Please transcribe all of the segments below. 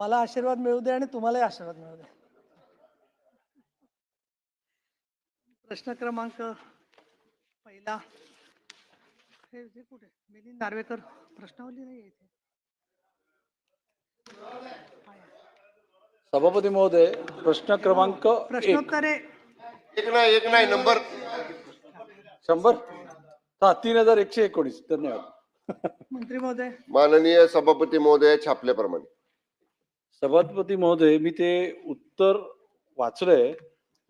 मला आशीर्वाद मिळू दे आणि तुम्हालाही आशीर्वाद मिळू दे. प्रश्न क्रमांक पहिला. हे हे कुठे? मिलिंद नार्वेकर प्रश्नावली नाही सभापती महोदय प्रश्न क्रमांक एक. प्रश्नोत्तरे. एक नाही एक नाही नंबर. शंभर? हा तीन हजार एकशे एकोणीस. धन्यवाद. मंत्री महोदय. माननीय सभापती महोदय छापल्याप्रमाणे. सभापती महोदय मी ते उत्तर वाचलंय.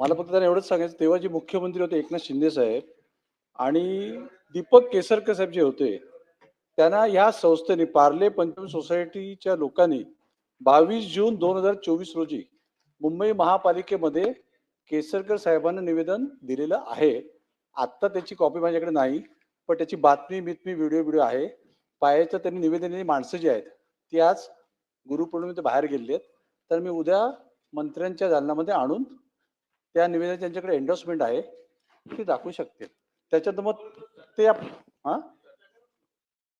मला फक्त त्यांना एवढंच सांगायचं तेव्हा जे मुख्यमंत्री होते एकनाथ शिंदे साहेब आणि दीपक केसरकर साहेब जे होते त्यांना ह्या संस्थेने पार्ले पंचम सोसायटीच्या लोकांनी बावीस जून दोन हजार चोवीस रोजी मुंबई महापालिकेमध्ये केसरकर साहेबांना निवेदन दिलेलं आहे. आत्ता त्याची कॉपी माझ्याकडे नाही पण त्याची बातमी बितमी व्हिडिओ व्हिडिओ आहे. पायाच्या त्यांनी निवेदन माणसं जी आहेत ती आज गुरुपौर्णिमेत बाहेर गेलेली आहेत. तर मी उद्या मंत्र्यांच्या दालनामध्ये आणून त्या निवेदन त्यांच्याकडे एन्डोर्समेंट आहे ते दाखवू शकतील त्याच्यात मग ते हा?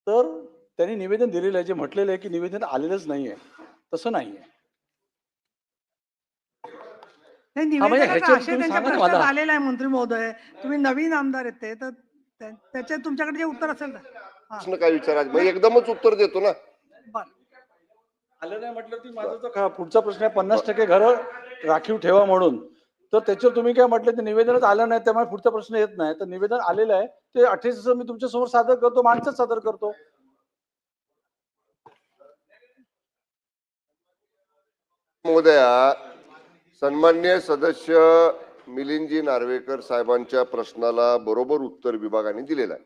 तर त्यांनी निवेदन दिलेलं आहे जे म्हटलेलं आहे की निवेदन आलेलंच नाहीये. तसं नाहीये. हे म्हणजे. आलेला आहे मंत्री महोदय. तुम्ही नवीन आमदार आहेत ते तर त्या- त्याच्यात तुमच्याकडे जे उत्तर असेल ना. हा. प्रश्न काय विचारायचं? मग एकदमच उत्तर देतो ना. बरं. आलं नाही म्हटलं ती माझा जो खा- पुढचा प्रश्न आहे पन्नास टक्के घरं राखीव ठेवा म्हणून. तर त्याच्यावर तुम्ही काय म्हटलं ते निवेदनच आलं नाही त्यामुळे पुढचा प्रश्न येत नाही. तर निवेदन आलेलं आहे ते अठ्ठेचाळीस मी तुमच्यासमोर सादर करतो माणसंच सादर करतो. महोदया सन्मान्य सदस्य मिलिंदजी नार्वेकर साहेबांच्या प्रश्नाला बरोबर उत्तर विभागाने दिलेलं आहे.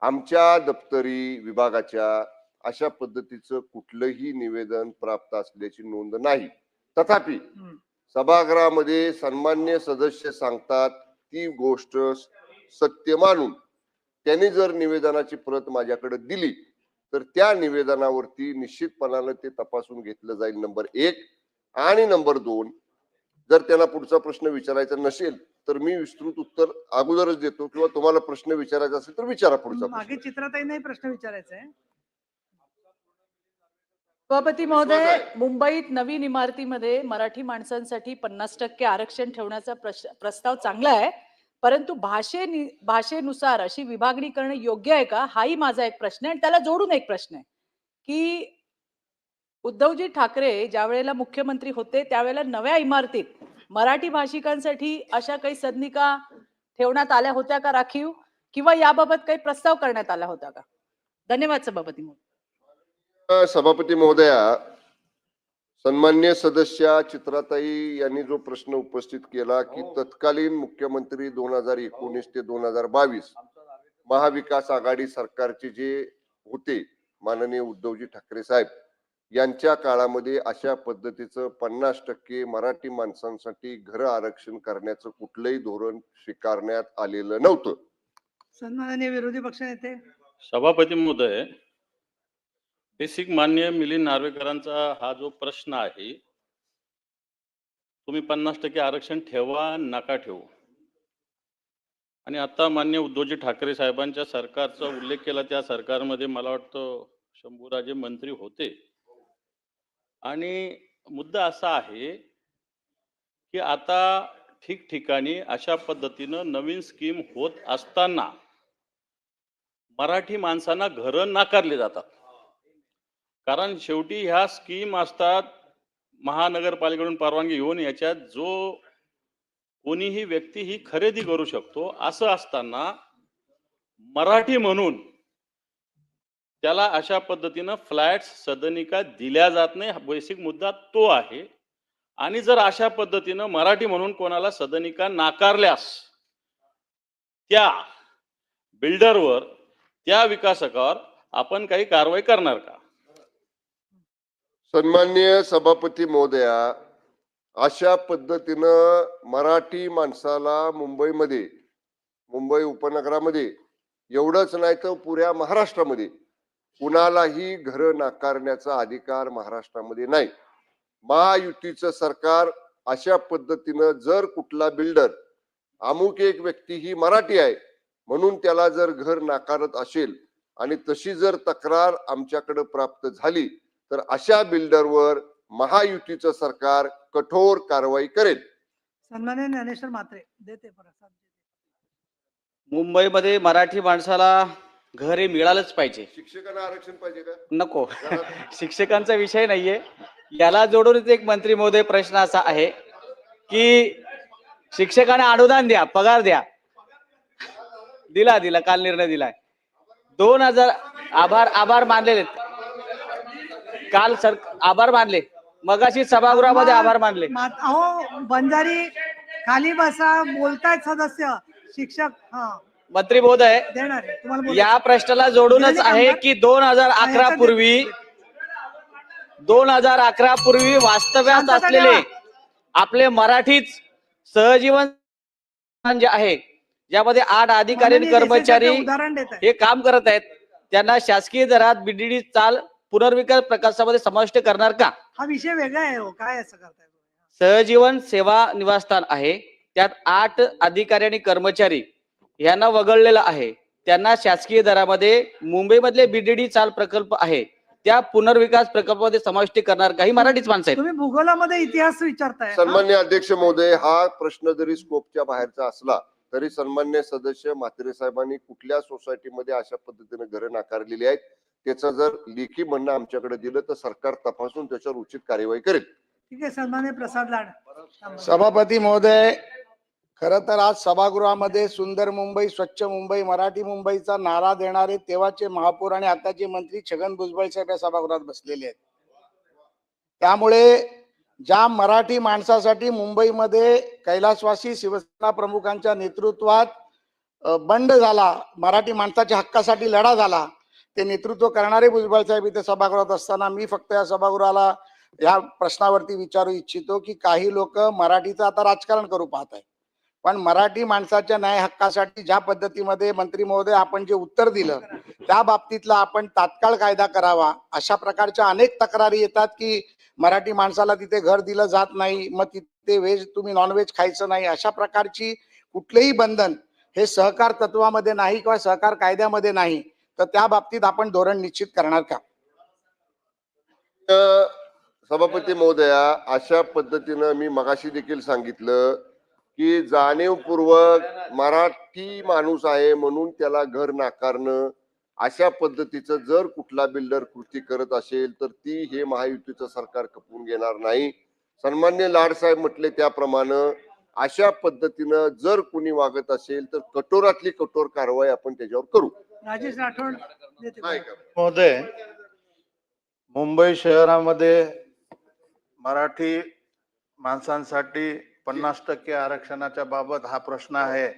आमच्या दप्तरी विभागाच्या अशा पद्धतीचं कुठलंही निवेदन प्राप्त असल्याची नोंद नाही. तथापि. सभागृहामध्ये सन्मान्य सदस्य सांगतात ती गोष्ट सत्य मानून त्यांनी जर निवेदनाची प्रत माझ्याकडे दिली तर त्या निवेदनावरती निश्चितपणानं ते तपासून घेतलं जाईल नंबर एक. आणि नंबर दोन जर त्यांना पुढचा प्रश्न विचारायचा नसेल तर मी विस्तृत उत्तर अगोदरच देतो किंवा तुम्हाला प्रश्न विचारायचा असेल तर विचारा पुढचा मागे चित्राताई नाही प्रश्न विचारायचा आहे. सभापती महोदय मुंबईत नवीन इमारतीमध्ये मराठी माणसांसाठी पन्नास टक्के आरक्षण ठेवण्याचा प्रस्ताव चांगला आहे. परंतु भाषे भाषेनुसार अशी विभागणी करणं योग्य आहे का? हाही माझा एक प्रश्न आहे आणि त्याला जोडून एक प्रश्न आहे. की उद्धवजी ठाकरे ज्या वेळेला मुख्यमंत्री होते त्यावेळेला नव्या इमारतीत मराठी भाषिकांसाठी अशा काही सदनिका ठेवण्यात आल्या होत्या का राखीव? किंवा याबाबत काही प्रस्ताव करण्यात आला होता का? धन्यवाद सभापती महोदय. सभापती महोदया सन्मान्य सदस्य चित्राताई यांनी जो प्रश्न उपस्थित केला की तत्कालीन मुख्यमंत्री दोन हजार एकोणीस ते दोन हजार बावीस महाविकास आघाडी सरकारचे जे होते माननीय उद्धवजी ठाकरे साहेब यांच्या काळामध्ये अशा पद्धतीचं पन्नास टक्के मराठी माणसांसाठी घर आरक्षण करण्याचं कुठलंही धोरण स्वीकारण्यात आलेलं नव्हतं. सन्माननीय विरोधी पक्षनेते. सभापती महोदय बेसिक मान्य मिलिंद नार्वेकरांचा हा जो प्रश्न आहे तुम्ही पन्नास टक्के आरक्षण ठेवा नका ठेवू. आणि आता मान्य उद्धवजी ठाकरे साहेबांच्या सरकारचा उल्लेख केला त्या सरकारमध्ये मला वाटतं शंभूराजे मंत्री होते. आणि मुद्दा असा आहे की आता ठिकठिकाणी अशा पद्धतीनं नवीन स्कीम होत असताना मराठी माणसांना घरं नाकारली जातात. कारण शेवटी ह्या स्कीम असतात महानगरपालिकेकडून परवानगी घेऊन याच्यात जो कोणीही व्यक्ती ही खरेदी करू शकतो असं असताना मराठी म्हणून त्याला अशा पद्धतीनं फ्लॅट्स सदनिका दिल्या जात नाही. बेसिक मुद्दा तो आहे. आणि जर अशा पद्धतीनं मराठी म्हणून कोणाला सदनिका नाकारल्यास त्या बिल्डरवर त्या विकासकावर आपण काही कारवाई करणार का? सन्मान्य सभापती महोदया अशा पद्धतीनं मराठी माणसाला मुंबईमध्ये मुंबई उपनगरामध्ये एवढंच नाही तर पुऱ्या महाराष्ट्रामध्ये कुणालाही घर नाकारण्याचा अधिकार महाराष्ट्रामध्ये नाही. महायुतीचं सरकार अशा पद्धतीनं जर कुठला बिल्डर अमुक एक व्यक्ती ही मराठी आहे म्हणून त्याला जर घर नाकारत असेल आणि तशी जर तक्रार आमच्याकडे प्राप्त झाली तर अशा बिल्डरवर महायुतीचं सरकार कठोर कारवाई करेल. सन्मान्य ज्ञानेश्वर मात्रे देते प्रसाद मुंबईमध्ये मराठी माणसाला घर हे मिळालंच पाहिजे. शिक्षकांना आरक्षण पाहिजे का? नको. शिक्षकांचा विषय नाहीये. याला जोडूनच एक मंत्री महोदय प्रश्न असा आहे की शिक्षकांना अनुदान द्या पगार द्या. दिला दिला काल निर्णय दिलाय. दोन हजार आभार आभार मानलेले काल सर आभार मानले. मगाशी सभागृहामध्ये आभार मानले. अहो बंजारी खाली बसा बोलतायत सदस्य शिक्षक हा. मंत्री महोदय देणार आहे. तुम्हाला बोलू- या प्रश्नाला जोडूनच आहे की दोन हजार अकरा पूर्वी दोन हजार अकरा पूर्वी वास्तव्यात शांतता असलेले ठेवा. आपले मराठीच सहजीवन जे आहे ज्यामध्ये आठ अधिकारी आणि माननीय कर्मचारी देसाई उदाहरण देत आहे. हे काम करत आहेत त्यांना शासकीय दरात बीडीडी चाल पुनर्विकास प्रकल्पामध्ये समाविष्ट करणार का? हा विषय वेगळा आहे हो. काय असं करताय सहजीवन सेवा निवासस्थान आहे. त्यात आठ अधिकारी आणि कर्मचारी यांना वगळलेलं आहे. त्यांना शासकीय दरामध्ये मुंबईमधले बीडीडी चाल प्रकल्प आहे. त्या पुनर्विकास प्रकल्पामध्ये समाविष्ट करणार काही मराठीच माणसं आहेत. तुम्ही भूगोलामध्ये इतिहास विचारताय. हा? सन्मान्य अध्यक्ष महोदय हा प्रश्न जरी स्कोपच्या बाहेरचा असला तरी सन्मान्य सदस्य म्हात्रे साहेबांनी कुठल्या सोसायटीमध्ये अशा पद्धतीने घरं नाकारलेली आहेत? त्याचं जर लेखी म्हणणं आमच्याकडे दिलं तर सरकार तपासून त्याच्यावर उचित कार्यवाही करेल ठीक आहे सन्मान्य प्रसाद लाड. सभापती महोदय खर तर आज सभागृहामध्ये सुंदर मुंबई स्वच्छ मुंबई मराठी मुंबईचा नारा देणारे तेव्हाचे महापौर आणि आताचे मंत्री छगन भुजबळ साहेब या सभागृहात बसलेले आहेत त्यामुळे ज्या मराठी माणसासाठी मुंबईमध्ये कैलासवासी शिवसेना प्रमुखांच्या नेतृत्वात बंड झाला मराठी माणसाच्या हक्कासाठी लढा झाला ते नेतृत्व करणारे भुजबळ साहेब इथे सभागृहात असताना मी फक्त या सभागृहाला या प्रश्नावरती विचारू इच्छितो की काही लोक मराठीचं आता राजकारण करू पाहत आहे पण मराठी माणसाच्या न्याय हक्कासाठी ज्या पद्धतीमध्ये मंत्री महोदय आपण जे उत्तर दिलं त्या बाबतीतला आपण तात्काळ कायदा करावा अशा प्रकारच्या अनेक तक्रारी येतात की मराठी माणसाला तिथे घर दिलं जात नाही मग तिथे व्हेज तुम्ही नॉनव्हेज खायचं नाही अशा प्रकारची कुठलेही बंधन हे सहकार तत्वामध्ये नाही किंवा सहकार कायद्यामध्ये नाही. तर त्या बाबतीत आपण धोरण निश्चित करणार का? सभापती महोदया अशा पद्धतीनं मी मगाशी देखील सांगितलं की जाणीवपूर्वक मराठी माणूस आहे म्हणून त्याला घर नाकारणं अशा पद्धतीचं जर कुठला बिल्डर कृती करत असेल तर ती हे महायुतीचं सरकार खपवून घेणार नाही. सन्मान्य लाडसाहेब म्हटले त्याप्रमाणे अशा पद्धतीनं जर कुणी वागत असेल तर कठोरातली कठोर कारवाई आपण त्याच्यावर करू. राजेश राठोड महोदय मुंबई शहरामध्ये मराठी माणसांसाठी पन्नास टक्के आरक्षणाच्या बाबत हा प्रश्न आहे.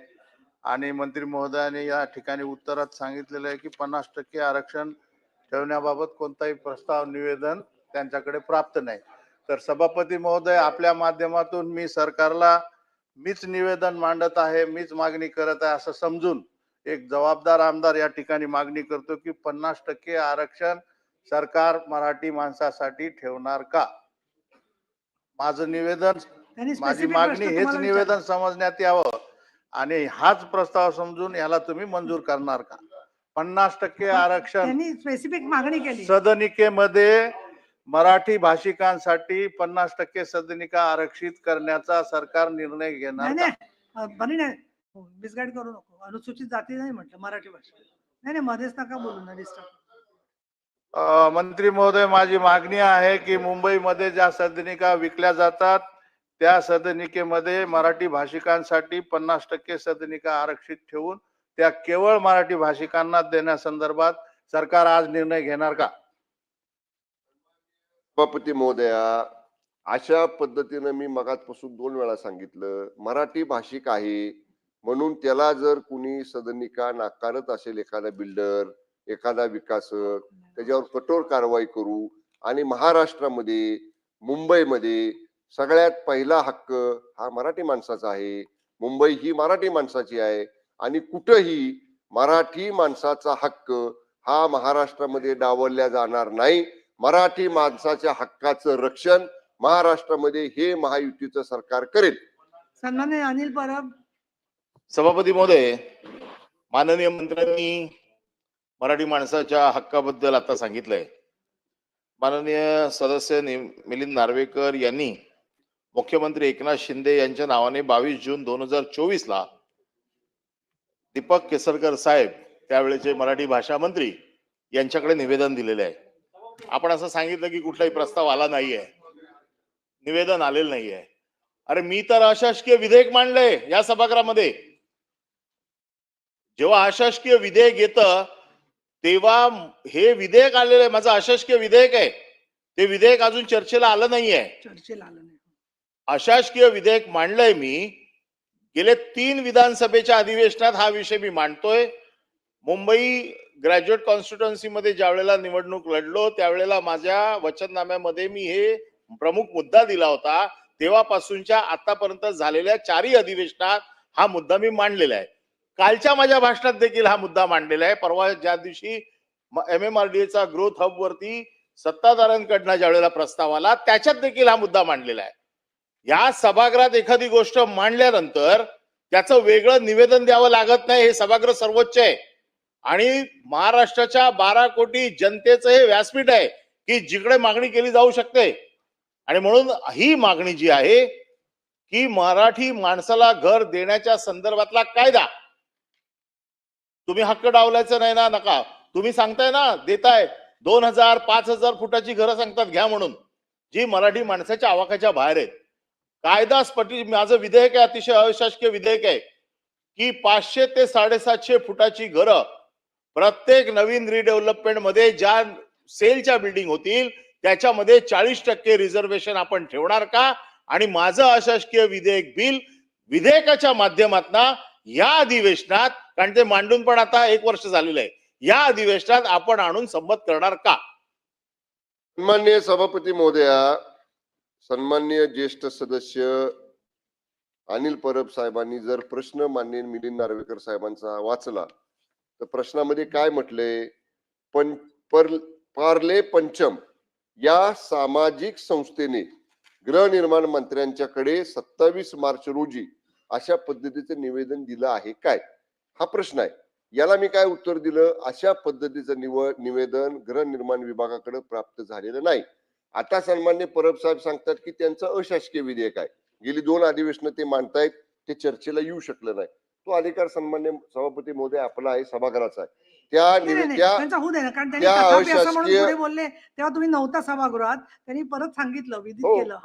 आणि मंत्री महोदयाने या ठिकाणी उत्तरात सांगितलेलं आहे की पन्नास टक्के आरक्षण ठेवण्याबाबत कोणताही प्रस्ताव निवेदन त्यांच्याकडे प्राप्त नाही. तर सभापती महोदय आपल्या माध्यमातून मी सरकारला मीच निवेदन मांडत आहे मीच मागणी करत आहे असं समजून एक जबाबदार आमदार या ठिकाणी मागणी करतो की पन्नास टक्के आरक्षण सरकार मराठी माणसासाठी ठेवणार का? माझं निवेदन माझी मागणी हेच निवेदन. समजण्यात यावं आणि हाच प्रस्ताव समजून याला तुम्ही मंजूर करणार का? पन्नास टक्के आरक्षण स्पेसिफिक मागणी केली. सदनिकेमध्ये मराठी भाषिकांसाठी पन्नास टक्के सदनिका आरक्षित करण्याचा सरकार निर्णय घेणार नाही मिसगाईड करू नको. अनुसूचित जाती नाही म्हटलं मराठी भाषा. नाही नाही मध्येच नका बोलू ना डिस्टर्ब अ, मंत्री महोदय माझी मागणी आहे की मुंबईमध्ये ज्या सदनिका विकल्या जातात त्या सदनिकेमध्ये मराठी भाषिकांसाठी पन्नास टक्के सदनिका आरक्षित ठेवून त्या केवळ मराठी भाषिकांना देण्यासंदर्भात सरकार आज निर्णय घेणार का? सभापती महोदया अशा पद्धतीनं मी मगाचपासून दोन वेळा सांगितलं मराठी भाषिक आहे म्हणून त्याला जर कुणी सदनिका नाकारत असेल एखादा बिल्डर एखादा विकासक त्याच्यावर कठोर कारवाई करू आणि महाराष्ट्रामध्ये मुंबईमध्ये सगळ्यात पहिला हक्क हा मराठी माणसाचा आहे. मुंबई ही मराठी माणसाची आहे आणि कुठंही मराठी माणसाचा हक्क हा महाराष्ट्रामध्ये डावलला जाणार नाही. मराठी माणसाच्या हक्काचं रक्षण महाराष्ट्रामध्ये हे महायुतीचं सरकार करेल. सन्मान्य अनिल परब सभापती महोदय माननीय मंत्र्यांनी मराठी माणसाच्या हक्काबद्दल आता सांगितलंय. माननीय सदस्य मिलिंद नार्वेकर यांनी मुख्यमंत्री एकनाथ शिंदे यांच्या नावाने बावीस जून दोन हजार चोवीस ला दीपक केसरकर साहेब त्यावेळेचे मराठी भाषा मंत्री यांच्याकडे निवेदन दिलेले आहे. आपण असं सांगितलं की कुठलाही प्रस्ताव आला नाहीये. निवेदन आलेलं नाहीये. अरे मी तर अशासकीय विधेयक मांडलंय या सभागृहामध्ये. जेव्हा अशासकीय विधेयक येतं तेव्हा हे विधेयक आलेलं आहे. माझं अशासकीय विधेयक आहे. ते विधेयक अजून चर्चेला आलं नाहीये. चर्चेला आलं नाही. अशासकीय विधेयक मांडलंय मी. गेले तीन विधानसभेच्या अधिवेशनात हा विषय मी मांडतोय. मुंबई ग्रॅज्युएट कॉन्स्टिट्युएन्सी मध्ये ज्या वेळेला निवडणूक लढलो त्यावेळेला माझ्या वचननाम्यामध्ये मी हे प्रमुख मुद्दा दिला होता. तेव्हापासूनच्या आतापर्यंत झालेल्या चारही अधिवेशनात हा मुद्दा मी मांडलेला आहे. कालच्या माझ्या भाषणात देखील हा मुद्दा मांडलेला आहे. परवा ज्या दिवशी एम एम आर डी चा ग्रोथ हब वरती सत्ताधाऱ्यांकडनं ज्या वेळेला प्रस्ताव आला त्याच्यात देखील हा मुद्दा मांडलेला आहे. या सभागृहात एखादी गोष्ट मांडल्यानंतर त्याचं वेगळं निवेदन द्यावं लागत नाही हे सभागृह सर्वोच्च आहे. आणि महाराष्ट्राच्या बारा कोटी जनतेचं हे व्यासपीठ आहे की जिकडे मागणी केली जाऊ शकते. आणि म्हणून ही मागणी जी आहे की मराठी माणसाला घर देण्याच्या संदर्भातला कायदा तुम्ही हक्क डावलायचं नाही ना नका. तुम्ही सांगताय ना देताय. दोन हजार पाच हजार फुटाची घरं सांगतात घ्या म्हणून. जी मराठी माणसाच्या आवाकाच्या बाहेर आहेत. कायदा स्पटी माझं विधेयक आहे अतिशय अशासकीय विधेयक आहे की पाचशे ते साडेसातशे फुटाची घरं प्रत्येक नवीन रिडेव्हलपमेंटमध्ये ज्या सेलच्या बिल्डिंग होतील त्याच्यामध्ये चाळीस टक्के रिझर्वेशन आपण ठेवणार का? आणि माझं अशासकीय विधेयक बिल विधेयकाच्या माध्यमातून या अधिवेशनात कारण ते मांडून पण आता एक वर्ष झालेलं आहे. या अधिवेशनात आपण आणून संमत करणार का? सन्मान्य सभापती महोदया सन्मान्य ज्येष्ठ सदस्य अनिल परब साहेबांनी जर प्रश्न मान्य मिलिंद नार्वेकर साहेबांचा वाचला तर प्रश्नामध्ये काय म्हटले? पण पर पार्ले पंचम या सामाजिक संस्थेने गृहनिर्माण मंत्र्यांच्याकडे सत्तावीस मार्च रोजी अशा पद्धतीचं निवेदन दिलं आहे काय? हा प्रश्न आहे. याला मी काय उत्तर दिलं? अशा पद्धतीचं निवड निवेदन गृहनिर्माण विभागाकडे प्राप्त झालेलं नाही. आता सन्मान्य परब साहेब सांगतात की त्यांचं अशासकीय विधेयक आहे. गेली दोन अधिवेशनं ते मांडतायत ते चर्चेला येऊ शकलं नाही. तो अधिकार सन्मान्य सभापती महोदय आपला आहे सभागृहाचा आहे. त्या नव्हता सभागृहात त्यांनी परत सांगितलं हो. केलं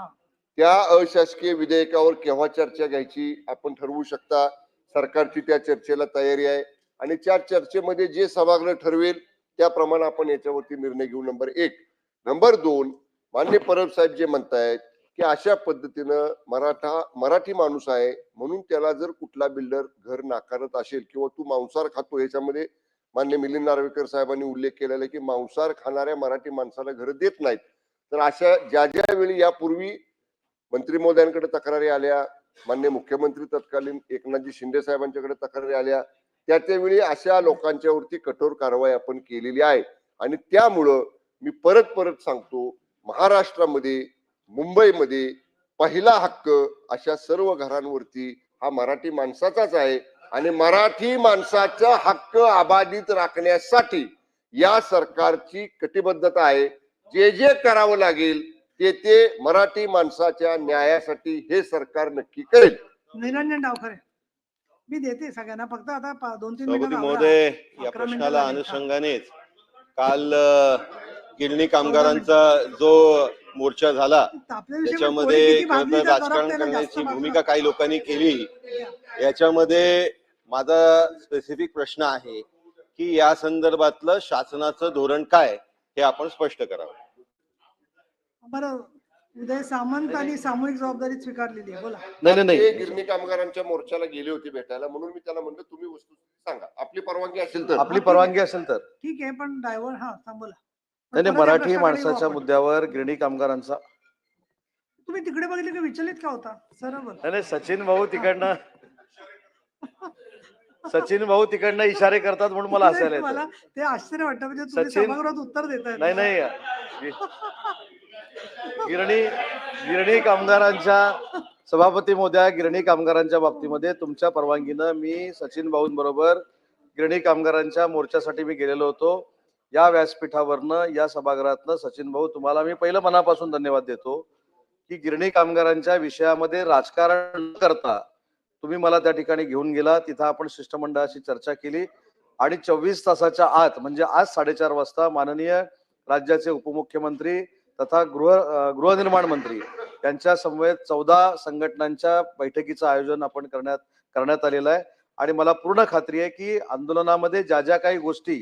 त्या अशासकीय विधेयकावर केव्हा चर्चा घ्यायची आपण ठरवू शकता. सरकारची त्या चर्चेला तयारी आहे. आणि त्या चर्चेमध्ये जे सभागृह ठरवेल त्याप्रमाणे आपण याच्यावरती निर्णय घेऊ. नंबर एक. नंबर दोन. मान्य परब साहेब जे म्हणतायत की अशा पद्धतीनं मराठा मराठी माणूस आहे म्हणून त्याला जर कुठला बिल्डर घर नाकारत असेल किंवा तू मांसाहार खातो याच्यामध्ये मान्य मिलिंद नार्वेकर साहेबांनी उल्लेख केलेला आहे की मांसाहार खाणाऱ्या मराठी माणसाला घर देत नाहीत. तर अशा ज्या ज्या वेळी यापूर्वी मंत्री महोदयांकडे तक्रारी आल्या मान्य मुख्यमंत्री तत्कालीन एकनाथजी शिंदे साहेबांच्याकडे तक्रारी आल्या. त्या त्यावेळी अशा लोकांच्यावरती कठोर कारवाई आपण केलेली आहे. आणि त्यामुळं मी परत परत सांगतो महाराष्ट्रामध्ये मुंबईमध्ये पहिला हक्क अशा सर्व घरांवरती हा मराठी माणसाचाच आहे. आणि मराठी माणसाचा हक्क अबाधित राखण्यासाठी या सरकारची कटिबद्धता आहे. जे जे करावं लागेल ते ते मराठी माणसाच्या न्यायासाठी हे सरकार नक्की करेल. निरंजन डावखरे मी देते सगळ्यांना. फक्त आता पा- दोन तीन सभापती मिनिटं महोदय या अकरा मिनिटं प्रश्नाला झाली. अनुषंगानेच. काल अ, गिरणी कामगारांचा जो मोर्चा झाला आपल्या विषयी त्याच्यामध्ये कोणी किती खरं भाजली तर तर राजकारण जास्त करण्याची भाजलं. भूमिका काही लोकांनी केली. याच्यामध्ये माझा स्पेसिफिक प्रश्न आहे की या संदर्भातलं शासनाचं धोरण काय हे आपण स्पष्ट करावं. बरं उदय सामंत आणि सामूहिक जबाबदारी स्वीकारलेली आहे बोला. नाही नाही ते नाही गिरणी कामगारांच्या मोर्चाला गेले होते भेटायला म्हणून मी त्याला म्हणलं तुम्ही वस्तू सांगा. आपली परवानगी असेल तर. आपली परवानगी असेल तर. ठीक आहे पण ड्रायव्हर हा सांग बोला. पण नाही परत मराठी माणसाच्या आपण. मुद्द्यावर गिरणी कामगारांचा. तुम्ही तिकडे बघितले की विचलित का होता? सरळ बोला. नाही नाही सचिन भाऊ तिकडनं. सचिन भाऊ तिकडनं इशारे करतात म्हणून मला हसायला मला येतं. ते आश्चर्य वाटतं म्हणजे तुम्ही सचिन- सभागृहात उत्तर देताय. नाही नाही. गिरणी गिरणी कामगारांच्या सभापती मोद्या गिरणी कामगारांच्या बाबतीमध्ये तुमच्या परवानगीनं मी सचिन भाऊंबरोबर गिरणी कामगारांच्या मोर्चासाठी मी गेलेलो होतो. या व्यासपीठावरनं या सभागृहातनं सचिन भाऊ तुम्हाला मी पहिलं मनापासून धन्यवाद देतो की गिरणी कामगारांच्या विषयामध्ये राजकारण न करता तुम्ही मला त्या ठिकाणी घेऊन गेला तिथं आपण शिष्टमंडळाशी चर्चा केली आणि चोवीस तासाच्या आत म्हणजे आज साडेचार वाजता माननीय राज्याचे उपमुख्यमंत्री तथा गृह गृहनिर्माण मंत्री यांच्या समवेत चौदा संघटनांच्या बैठकीचं आयोजन आपण करण्यात करण्यात आलेलं आहे. आणि मला पूर्ण खात्री आहे की आंदोलनामध्ये ज्या ज्या काही गोष्टी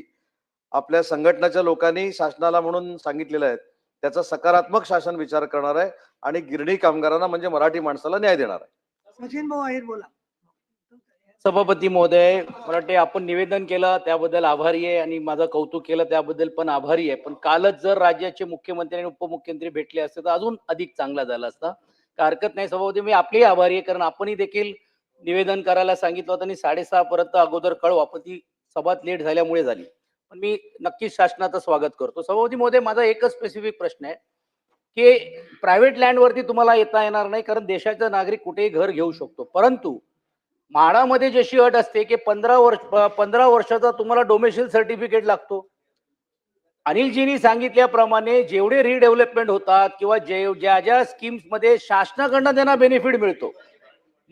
आपल्या संघटनाच्या लोकांनी शासनाला म्हणून सांगितलेल्या आहेत त्याचा सकारात्मक शासन विचार करणार आहे आणि गिरणी कामगारांना म्हणजे मराठी माणसाला न्याय देणार आहे. सचिन भाऊ आहेर बोला. सभापती महोदय मला वाटते आपण निवेदन केलं त्याबद्दल आभारी आहे आणि माझं कौतुक केलं त्याबद्दल पण आभारी आहे. पण कालच जर राज्याचे मुख्यमंत्री आणि उपमुख्यमंत्री भेटले असते तर अजून अधिक चांगला झाला असता. हरकत नाही सभापती मी आपलेही आभारी आहे कारण आपणही देखील निवेदन करायला सांगितलं होतं आणि साडेसहा पर्यंत अगोदर कळवा पण ती सभात लेट झाल्यामुळे झाली. पण मी नक्कीच शासनाचं स्वागत करतो. सभापती महोदय माझा एकच स्पेसिफिक प्रश्न आहे. की प्रायव्हेट लँडवरती तुम्हाला येता येणार नाही कारण देशाचा नागरिक कुठेही घर घेऊ शकतो. परंतु म्हाडामध्ये जशी अट असते की पंधरा वर्ष पंधरा वर्षाचा तुम्हाला डोमेशियल सर्टिफिकेट लागतो. अनिलजींनी सांगितल्याप्रमाणे जेवढे रिडेव्हलपमेंट होतात किंवा जे ज्या ज्या स्कीम्समध्ये शासनाकडनं त्यांना बेनिफिट मिळतो.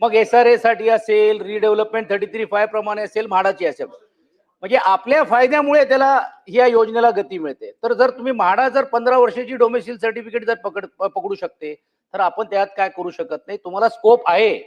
मग एस आर ए साठी असेल रिडेव्हलपमेंट थर्टी थ्री फाय प्रमाणे असेल म्हाडाची असेल. म्हणजे आपल्या फायद्यामुळे त्याला या योजनेला गती मिळते. तर जर तुम्ही म्हाडा जर पंधरा वर्षाची डोमेसिल सर्टिफिकेट जर पकड पकडू शकते तर आपण त्यात काय करू शकत नाही. तुम्हाला स्कोप आहे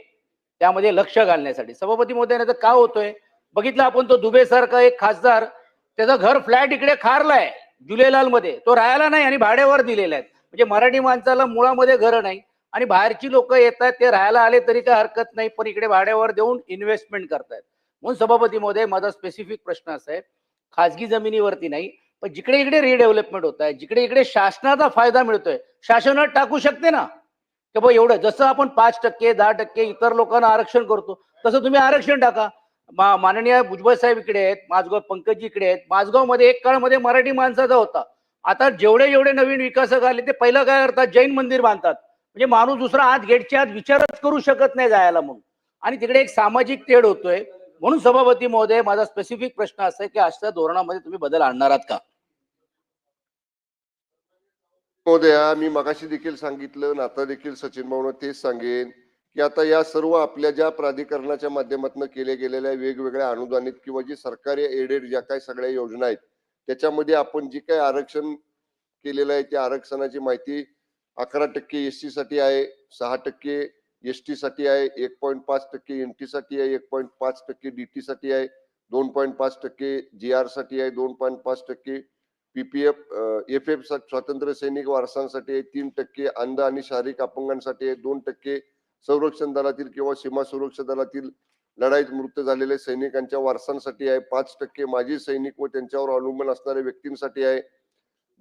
त्यामध्ये लक्ष घालण्यासाठी. सभापती महोदय तर का होतोय? बघितलं आपण तो दुबे सारखा एक खासदार त्याचं घर फ्लॅट इकडे खारलाय जुलेलाल मध्ये तो राहायला नाही आणि भाड्यावर दिलेला आहे म्हणजे मराठी माणसाला मुळामध्ये घर नाही आणि बाहेरची लोक येतात ते राहायला आले तरी काय हरकत नाही पण इकडे भाड्यावर देऊन इन्व्हेस्टमेंट करतायत. म्हणून सभापती महोदय माझा स्पेसिफिक प्रश्न असा आहे खाजगी जमिनीवरती नाही पण जिकडे इकडे रिडेव्हलपमेंट होत आहे जिकडे इकडे शासनाचा फायदा मिळतोय शासनात टाकू शकते ना? की बाबा एवढं जसं आपण पाच टक्के दहा टक्के इतर लोकांना आरक्षण करतो तसं तुम्ही आरक्षण टाका. मा- माननीय भुजबळ साहेब इकडे आहेत माझगाव पंकजी इकडे आहेत माझगावमध्ये एक काळमध्ये मराठी माणसाचा होता. आता जेवढे जेवढे नवीन विकासक आले ते पहिलं काय करतात? जैन मंदिर बांधतात. म्हणजे माणूस दुसरा आत गेटच्या आत विचारच करू शकत नाही जायला म्हणून. आणि तिकडे एक सामाजिक तेढ होतोय म्हणून सभापती महोदय माझा स्पेसिफिक प्रश्न असा आहे की अशा धोरणामध्ये तुम्ही बदल आणणार आहात का? महोदया मी मगाशी देखील सांगितलं आणि आता देखील सचिन भाऊनं तेच सांगेन की आता या सर्व आपल्या ज्या प्राधिकरणाच्या माध्यमातून केल्या गेलेल्या वेगवेगळ्या अनुदानित किंवा जी सरकारी एडेड ज्या काही सगळ्या योजना आहेत त्याच्यामध्ये आपण जी काही आरक्षण केलेलं आहे त्या आरक्षणाची माहिती अकरा टक्के एस सी साठी आहे सहा टक्के एस टी साठी आहे एक पॉईंट पाच टक्के एन टी साठी आहे एक पॉईंट पाच टक्के डी टी साठी आहे दोन पॉईंट पाच टक्के जी आरसाठी आहे दोन पॉईंट पाच टक्के पीपीएफ एफ एफ स्वातंत्र्य सैनिक वारसांसाठी आहे तीन टक्के अंध आणि शारीरिक अपंगांसाठी आहे दोन टक्के संरक्षण दलातील किंवा सीमा सुरक्षा दलातील लढाईत मृत्यू झालेल्या सैनिकांच्या वारसांसाठी आहे पाच टक्के माजी सैनिक व त्यांच्यावर अवलंबून असणाऱ्या व्यक्तींसाठी आहे.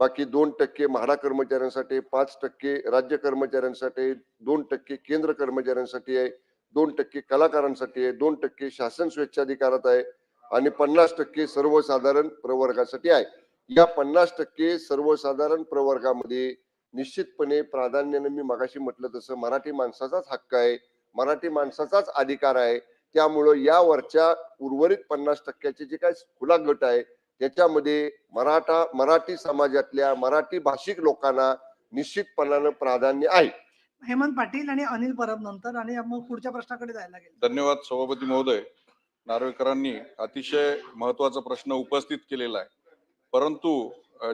बाकी दोन टक्के म्हाडा कर्मचाऱ्यांसाठी पाच टक्के राज्य कर्मचाऱ्यांसाठी दोन टक्के केंद्र कर्मचाऱ्यांसाठी आहे दोन टक्के कलाकारांसाठी आहे दोन टक्के शासन स्वेच्छाधिकारात आहे आणि पन्नास टक्के सर्वसाधारण प्रवर्गासाठी आहे. या पन्नास टक्के सर्वसाधारण प्रवर्गामध्ये निश्चितपणे प्राधान्याने मी मगाशी म्हटलं तसं मराठी माणसाचाच हक्क आहे मराठी माणसाचाच अधिकार आहे. त्यामुळं यावरच्या उर्वरित पन्नास टक्क्याचे जे काय खुला गट आहे त्याच्यामध्ये मराठा मराठी समाजातल्या मराठी भाषिक लोकांना निश्चितपणानं प्राधान्य आहे. हेमंत पाटील आणि अनिल परब नंतर आणि मग पुढच्या प्रश्नाकडे जायला गेलो धन्यवाद सभापती महोदय. नार्वेकरांनी अतिशय महत्त्वाचा प्रश्न उपस्थित केलेला आहे. परंतु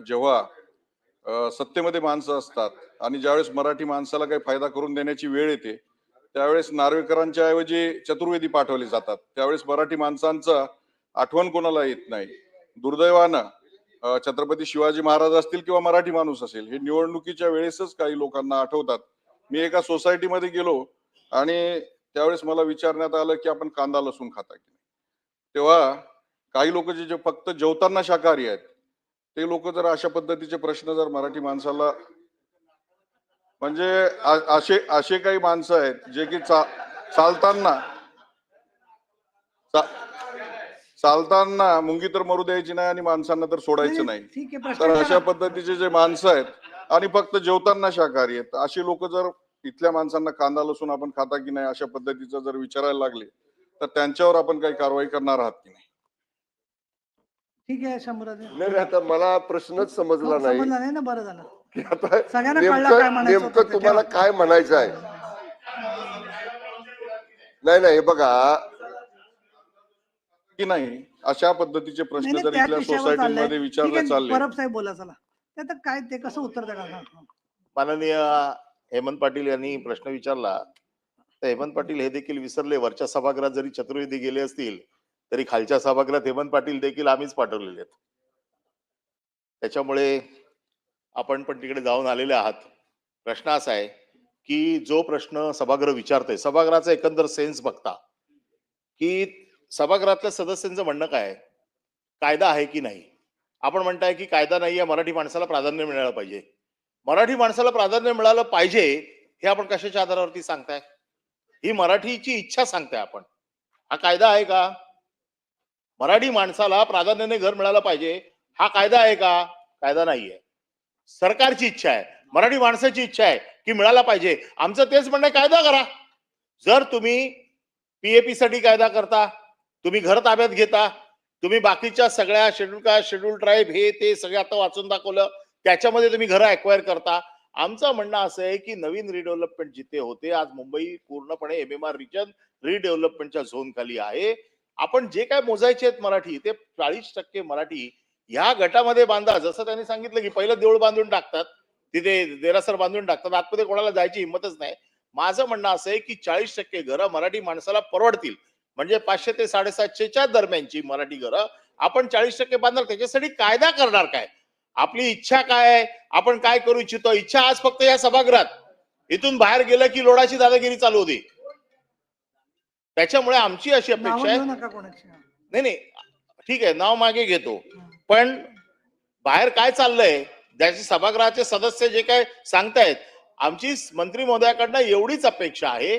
जेव्हा सत्तेमध्ये माणसं असतात आणि ज्यावेळेस मराठी माणसाला काही फायदा करून देण्याची वेळ येते त्यावेळेस नार्वेकरांच्या ऐवजी चतुर्वेदी पाठवले जातात. त्यावेळेस मराठी माणसांचा आठवण कोणाला येत नाही? दुर्दैवानं छत्रपती शिवाजी महाराज असतील किंवा मराठी माणूस असेल हे निवडणुकीच्या वेळेसच काही लोकांना आठवतात. मी एका सोसायटीमध्ये गेलो आणि त्यावेळेस मला विचारण्यात आलं की आपण कांदा लसूण खाता की तेव्हा काही लोक जे फक्त जेवताना शाकाहारी आहेत ते लोक जर अशा पद्धतीचे प्रश्न जर मराठी माणसाला म्हणजे असे असे काही माणसं आहेत जे की चा चालताना चा- चालताना मुंगी तर मरू द्यायची नाही आणि माणसांना तर सोडायचं नाही तर अशा पद्धतीचे जे माणसं आहेत आणि फक्त जेवताना शाकाहारी आहेत अशी लोक जर इथल्या माणसांना कांदा लसूण आपण खाता की नाही अशा पद्धतीचं जर विचारायला लागले तर त्यांच्यावर आपण काही कारवाई करणार आहात की नाही? ठीक आहे शंभराजे. नाही नाही, आता मला प्रश्नच समजला नाही समजला नाही. ना बरं झालं. की आता सगळ्यांना कळलं काय नेमकं. तुम्हाला. काय म्हणायचं आहे? नाही नाही हे बघा की नाही? अशा पद्धतीचे प्रश्न जर इथल्या सोसायटीमध्ये विचारले चालले. परब साहेब बोला चला. ते आता काय ते कसं उत्तर द्या माननीय हेमंत पाटील यांनी प्रश्न विचारला. तर हेमंत पाटील हे देखील विसरले. वरच्या सभागृहात जरी चतुर्वेदी गेले असतील तरी खालच्या सभागृहात हेमंत पाटील देखील आम्हीच पाठवलेले आहेत. त्याच्यामुळे आपण पण तिकडे जाऊन आलेले आहात. प्रश्न असा आहे की जो प्रश्न सभागृह विचारतोय सभागृहाचा एकंदर सेन्स बघता की सभागृहातल्या सदस्यांचं म्हणणं काय कायदा आहे की नाही? आपण म्हणताय की कायदा नाही आहे मराठी माणसाला प्राधान्य मिळालं पाहिजे. मराठी माणसाला प्राधान्य मिळालं पाहिजे हे आपण कशाच्या आधारावरती सांगताय? ही मराठीची इच्छा सांगताय आपण. हा कायदा आहे का? मराठी माणसाला प्राधान्याने घर मिळालं पाहिजे हा कायदा आहे का? कायदा नाहीये सरकारची इच्छा आहे मराठी माणसाची इच्छा आहे की मिळाला पाहिजे. आमचं तेच म्हणणं आहे, कायदा करा. जर तुम्ही पीएपी साठी कायदा करता तुम्ही घर ताब्यात घेता तुम्ही बाकीच्या सगळ्या शेड्यूल कास्ट शेड्यूल ट्राईब हे ते सगळे आता वाचून दाखवलं त्याच्यामध्ये तुम्ही घरं अक्वायर करता. आमचं म्हणणं असं आहे की नवीन रिडेव्हलपमेंट जिथे होते आज मुंबई पूर्णपणे एम एम आर रिजन रिडेव्हलपमेंटच्या झोन खाली आहे. आपण जे काय मोजायचे आहेत मराठी ते चाळीस टक्के मराठी ह्या गटामध्ये बांधा. जसं त्यांनी सांगितलं की पहिलं देऊळ बांधून टाकतात तिथे देरासर बांधून टाकतात. आतमध्ये कोणाला जायची हिंमतच नाही. माझं म्हणणं असं आहे की चाळीस टक्के घरं मराठी माणसाला परवडतील. म्हणजे पाचशे ते साडेसातशेच्या दरम्यानची मराठी घरं आपण चाळीस टक्के बांधणार त्याच्यासाठी कायदा करणार काय? आपली इच्छा काय आहे? आपण काय करू इच्छितो? इच्छा आज फक्त या सभागृहात. इथून बाहेर गेलं की लोडाची दादागिरी चालू होती. त्याच्यामुळे आमची अशी अपेक्षा आहे. नाही नाही. ठीक आहे नाव मागे घेतो. पण बाहेर काय चाललंय? त्याचे सभागृहाचे सदस्य जे काय सांगतायत आमची मंत्री महोदयाकडनं एवढीच अपेक्षा आहे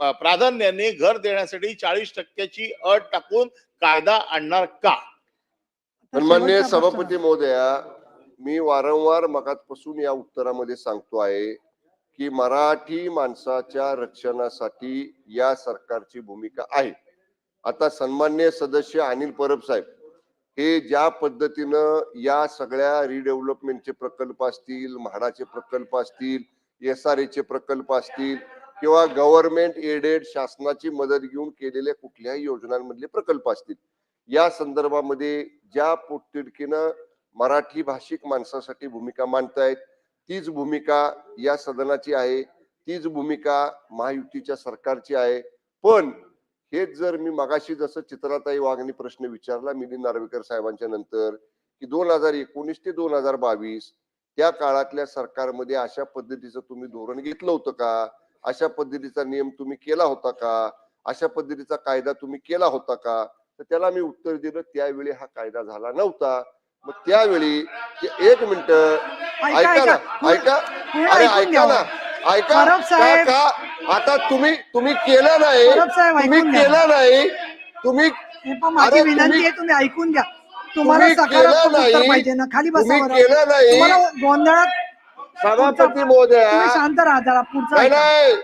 प्राधान्याने घर देण्यासाठी चाळीस टक्क्याची अट टाकून कायदा आणणार का सन्मान्य. सभापती महोदया मी वारंवार मगातपासून या उत्तरामध्ये सांगतो आहे की मराठी माणसाच्या रक्षणासाठी या सरकारची भूमिका आहे आता सन्मान्य सदस्य अनिल परब साहेब हे ज्या पद्धतीनं या सगळ्या रिडेव्हलपमेंटचे प्रकल्प असतील म्हाडाचे प्रकल्प असतील एस आर चे प्रकल्प असतील किंवा गव्हर्नमेंट एडेड शासनाची मदत घेऊन केलेल्या कुठल्याही योजनांमधले प्रकल्प असतील. या संदर्भामध्ये ज्या पोटतिडकीनं मराठी भाषिक माणसासाठी भूमिका मांडतायत तीच भूमिका या सदनाची आहे तीच भूमिका महायुतीच्या सरकारची आहे. पण हेच जर मी मगाशी जसं चित्राताई वागणी प्रश्न विचारला मिलिंद नार्वेकर साहेबांच्या नंतर की दोन हजार एकोणीस ते दोन हजार बावीस त्या काळातल्या सरकारमध्ये अशा पद्धतीचं तुम्ही धोरण घेतलं होतं का? अशा पद्धतीचा नियम तुम्ही केला होता का अशा पद्धतीचा कायदा तुम्ही केला होता का तर त्याला मी उत्तर दिलं त्यावेळी हा कायदा झाला नव्हता मग त्यावेळी एक मिनिट ऐका, ना ऐका. अरे ऐका. ना ऐका का आता तुम्ही तुम्ही केलं नाही तुम्ही. केलं नाही तुम्ही माझी विनंती आहे तुम्ही ऐकून घ्या तुम्हाला केलं नाही. तुम्ही. केलं गोंधळात सभापती महोदया. तुम्ही शांत राहा जरा पुढचा नाही ऐका. नाही.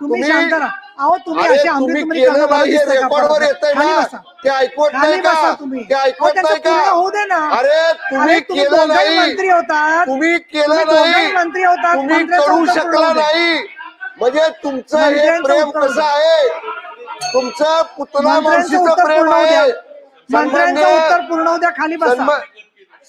तुम्ही तुम्ही- शांत राहा. अहो तुम्ही अरे अशी तुम्ही आमरी केलं नाही का रेकॉर्डवर? येतंय ना. ते ऐकवत नाही का? ते ऐकवत नाही का? होऊ दे ना. अरे तुम्ही अरे तुम्ही केलं दोघंही नाही. मंत्री होतात. तुम्ही तुम्ही केलं दोघंही नाही. मंत्री होतात तुम्ही मंत्र्याचं करू उत्तर शकला होऊ दे. नाही. म्हणजे तुमचं हे मंत्र्यांचं प्रेम उत्तर कसं आहे? तुमचं पुतला मंत्र्यांचं मावशीचं उत्तर प्रेम पूर्ण होऊ द्या. आहे मंत्र्यांचं उत्तर पूर्ण होऊ द्या खाली बसा. सन्मा-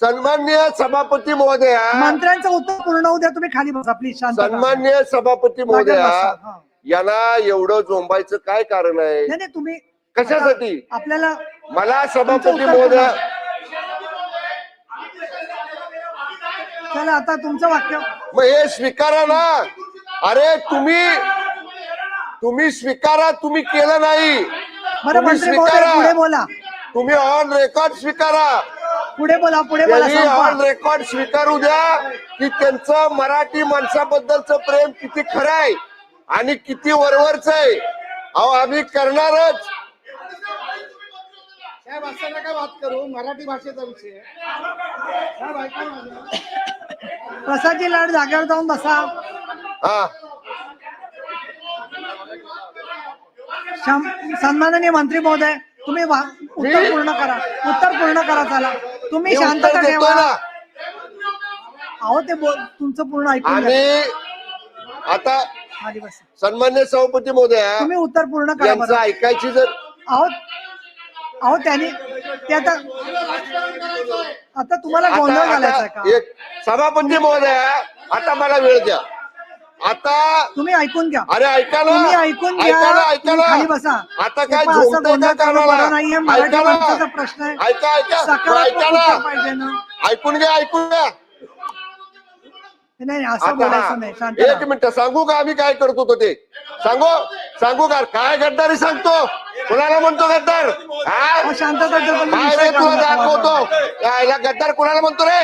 सन्मान्य सभापती महोदया मंत्र्यांचं उत्तर पूर्ण होऊ द्या तुम्ही खाली बसा प्लीज शांत राहा. सन्मान्य सभापती महोदया बसा. हा. यांना एवढं जोंबायचं काय कारण आहे नाही नाही तुम्ही कशासाठी आता आपल्याला मला सभापती तुमचं उत्तर महोदया चला आता तुमचं वाक्य मग हे स्वीकारा ना अरे तुम्ही तुम्ही स्वीकारा तुम्ही केलं नाही बरं तुम्ही मंत्री महोदय स्वीकारा. पुढे बोला तुम्ही ऑन रेकॉर्ड स्वीकारा पुढे बोला पुढे बोला त्यांनी संपवा. ऑन रेकॉर्ड स्वीकारू द्या की त्यांचं मराठी माणसाबद्दलचं प्रेम किती खरं आहे आणि किती वरवरच आहे. अहो आम्ही करणारच. साहेब असं नका बात करू. मराठी भाषेचा विषय आहे. साहेब ऐका ना. माझं. प्रसादजी लाड जागेवर जाऊन बसा. हा. शं- सन्माननीय मंत्री महोदय तुम्ही वा- उत्तर मी- पूर्ण करा. उत्तर पूर्ण करा चला. तुम्ही मी शांतता उत्तर देतो ठेवा ना. अहो ते बोल तुमचं पूर्ण ऐकून आणि. आता. सन्मान्य सभापती महोदया तुम्ही उत्तर पूर्ण करा यांचं बरं. ऐकायची जर अहो अहो त्यांनी ते आता आता तुम्हाला गोंधळ घालायचा आता का? एक सभापती महोदया आता मला वेळ द्या. आता तुम्ही ऐकून घ्या. अरे ऐका ना. तुम्ही ऐकून घ्या. ऐका ना ऐका तुम्ही खाली ना बसा. आता काय पहा, असं का कानाला? बरं नाहीये. मराठी ऐका ना. प्रश्न आहे. ऐका ऐका. सकारात्मक ऐका ना. उत्तर पाहिजे ना. ऐकून घ्या ऐकून घ्या. नाही नाही, असं बोलायचं नाही. शांत एक राहा. मिनिट सांगू का आम्ही काय करतो तो ते? सांगू? सांगू का? काय गद्दारी सांगतो? कुणाला म्हणतो गद्दार? हा? अहो, शांतता काय विषय तुला दाखवतो. यायला गद्दार कुणाला म्हणतो रे?